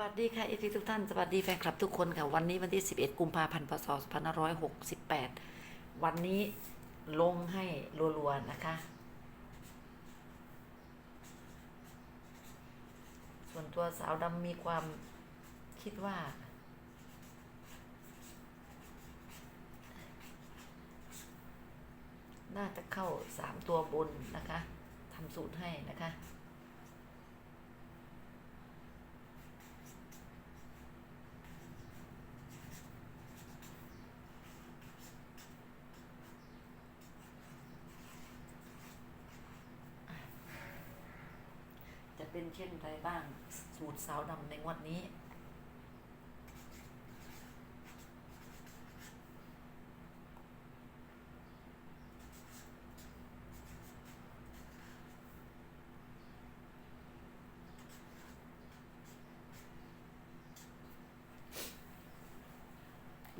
วัสดีค่ะเอฟทุกท่าน สวัสดีแฟนคลับทุกคนค่ะ วันนี้วันที่ 11 กุมภาพันธ์พศ2568 วันนี้ลงให้รัวๆ นะคะ ส่วนตัวสาวดำมีความคิดว่า น่าจะเข้าสามตัวบนนะคะทำสูตรให้นะคะ เป็นเช่นไรบ้าง สูตรสาวดำในงวดนี้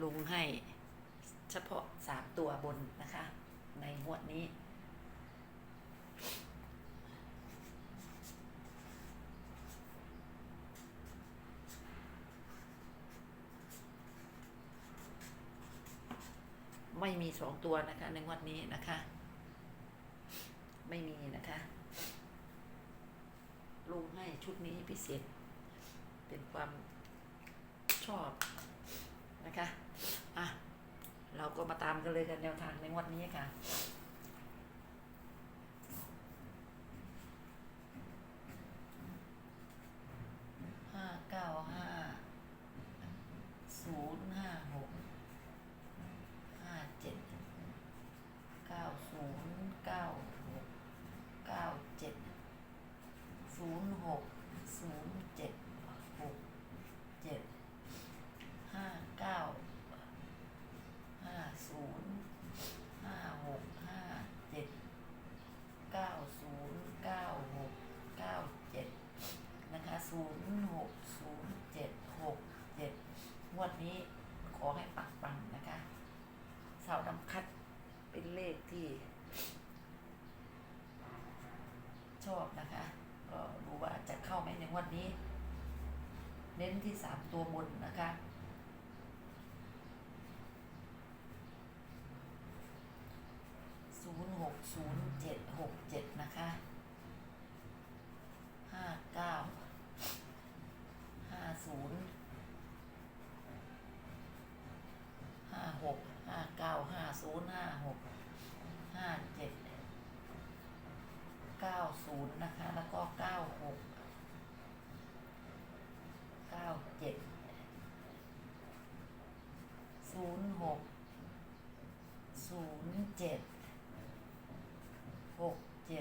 ลงให้เฉพาะสามตัวบนนะคะ ในงวดนี้ ไม่มีสองตัวนะคะในงวดนี้นะคะ ไม่มีนะคะลุงให้ชุดนี้พิเศษ เป็นความชอบนะคะ อะ เราก็มาตามกันเลยกันแนวทางในงวดนี้ค่ะ ห้าเก้าห้า ศูนย์ห้าหก ห้าเจ็ด เก้าศูนย์เก้าหก เก้าเจ็ด ศูนย์หก ศูนย์เจ็ดหกเจ็ด ห้าเก้า ห้าศูนย์ ห้าหก ห้าเจ็ด เก้าศูนย์เก้าหก เก้าเจ็ด นะคะศูนย์หกศูนย์เจ็ดหกเจ็ดงวดนี้ขอให้ปังปังๆนะคะ สาวดำคัดเป็นเลขที่ ชอบนะคะ ก็ดูว่าจะเข้าไหมในงวดนี้ เน้น ที่สามตัวบนนะคะ ศูนย์หกศูนย์เจ็ดหกเจ็ดนะคะห้าเก้าห้าศูนย์ห้าหกห้าเก้าห้าศูนย์ห้าหกห้าเจ็ดเก้าศูนย์นะคะ แล้วก็เก้าหก เก้าเจ็ด ศูนย์หก ศูนย์เจ็ด ห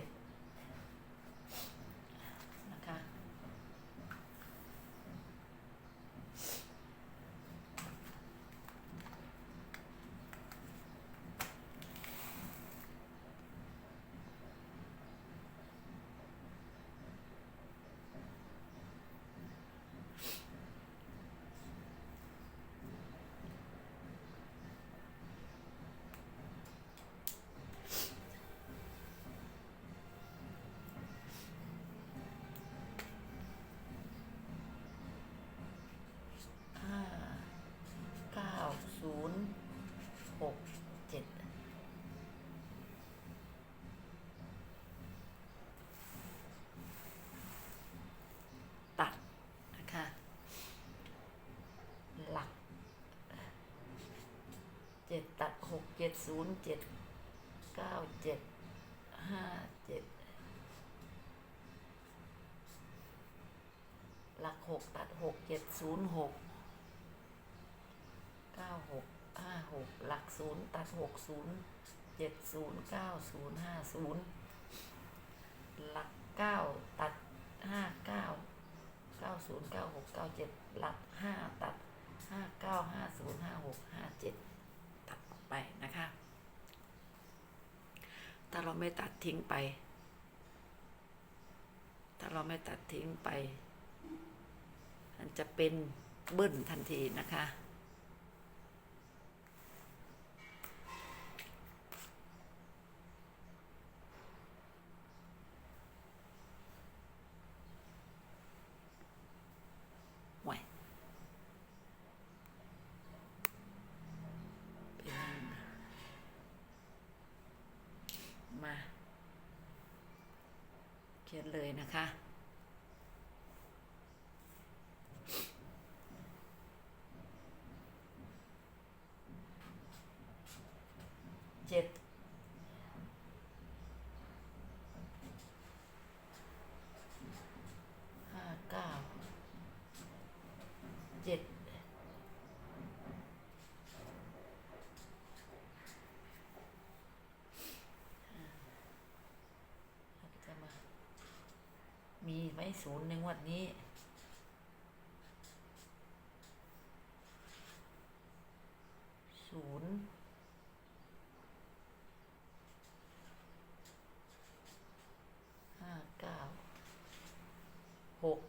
จ็ดศูนย์เจ็ดเก้าเจ็ดห้าเจ็ดหลักหกตัดหกเจ็ดศูนย์หกเก้าหกห้าหกหลักศูนย์ตัดหกศูนย์เจ็ดศูนย์เก้าศูนย์ห้าศูนย์หลักเก้าตัดห้าเก้าเก้าศูนย์เก้าหกเก้าเจ็ดหลักห้าตัดห้าเก้าห้าศูนย์ห้าหกห้าเจ็ด ไปนะคะ ถ้าเราไม่ตัดทิ้งไป ถ้าเราไม่ตัดทิ้งไป มันจะเป็นเบิ้ลทันทีนะคะ นเลยนะคะ เจ็ด ห้าเก้า เจ็ด เราก็จะมา มี ไหมศูนย์ในงวดนี้ ศูนย์ห้าเก้าหก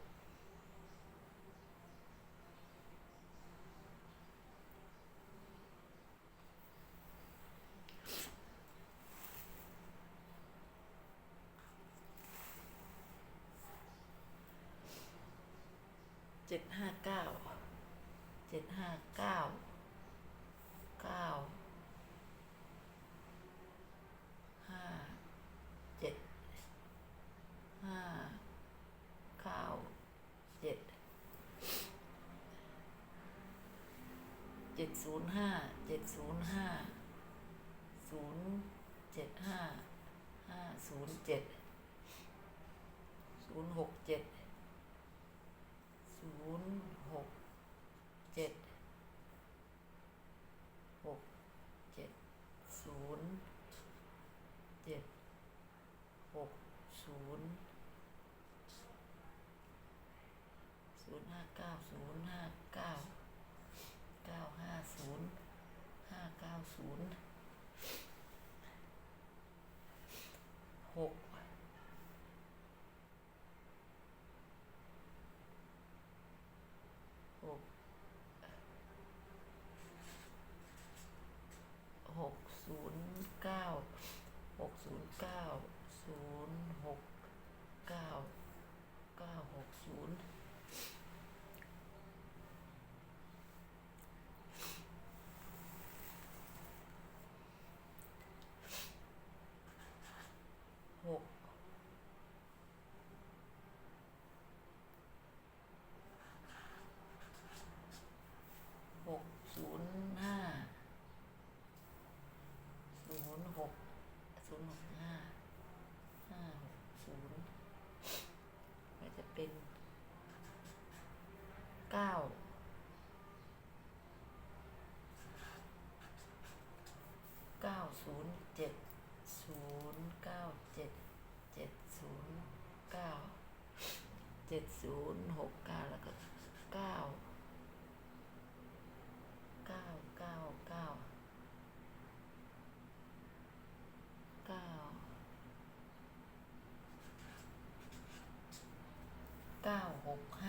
เจ็ดห้าเก้า เจ็ดห้าเก้าเก้าห้าเจ็ดห้าเก้าเจ็ดเจ็ดศูนย์ห้าเจ็ดศูนย์ห้าศูนย์เจ็ดห้าห้าศูนย์เจ็ดศูนย์หกเจ็ด ศูนย์หกเจ็ดหกเจ็ดศูนย์เจ็ดห กศูนย์ศูนย์ห้าเก้าศูนย์ห้าเก้าเก้าห้าศูนย์ห้าเก้าศูนย์หกหกหกศูนย์เก้าหกศูนย์เก้า ศูนย์หกเก้าเก้าหกศูนย์หกหกศูนย์ห้าศูนย์หกศูนย์หกห้า ห้าหกศูนย์ก็จะเป็นเก้าเก้าศูนย์เจ็ดศูนย์เก้าเจ็ดเจ็ดศูนย์เก้าเจ็ดศูนย์หกเก้าแล้ว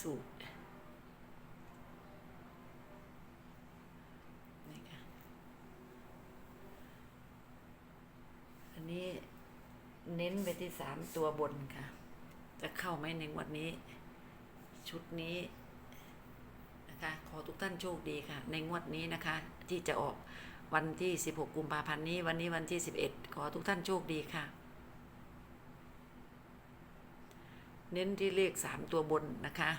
ซูนี่ค่ะอันนี้เน้นไปที่สามตัวบนค่ะ จะเข้าไหมในงวันนี้ ชุดนี้นะคะ ขอทุกท่านโชคดีค่ะ ในงวดนี้นะคะ ที่จะออกวันที่ 16 กุมภาพันธ์นี้ วันนี้วันที่ 11 ขอทุกท่านโชคดีค่ะ เน้นที่เลข 3 ตัวบนนะคะ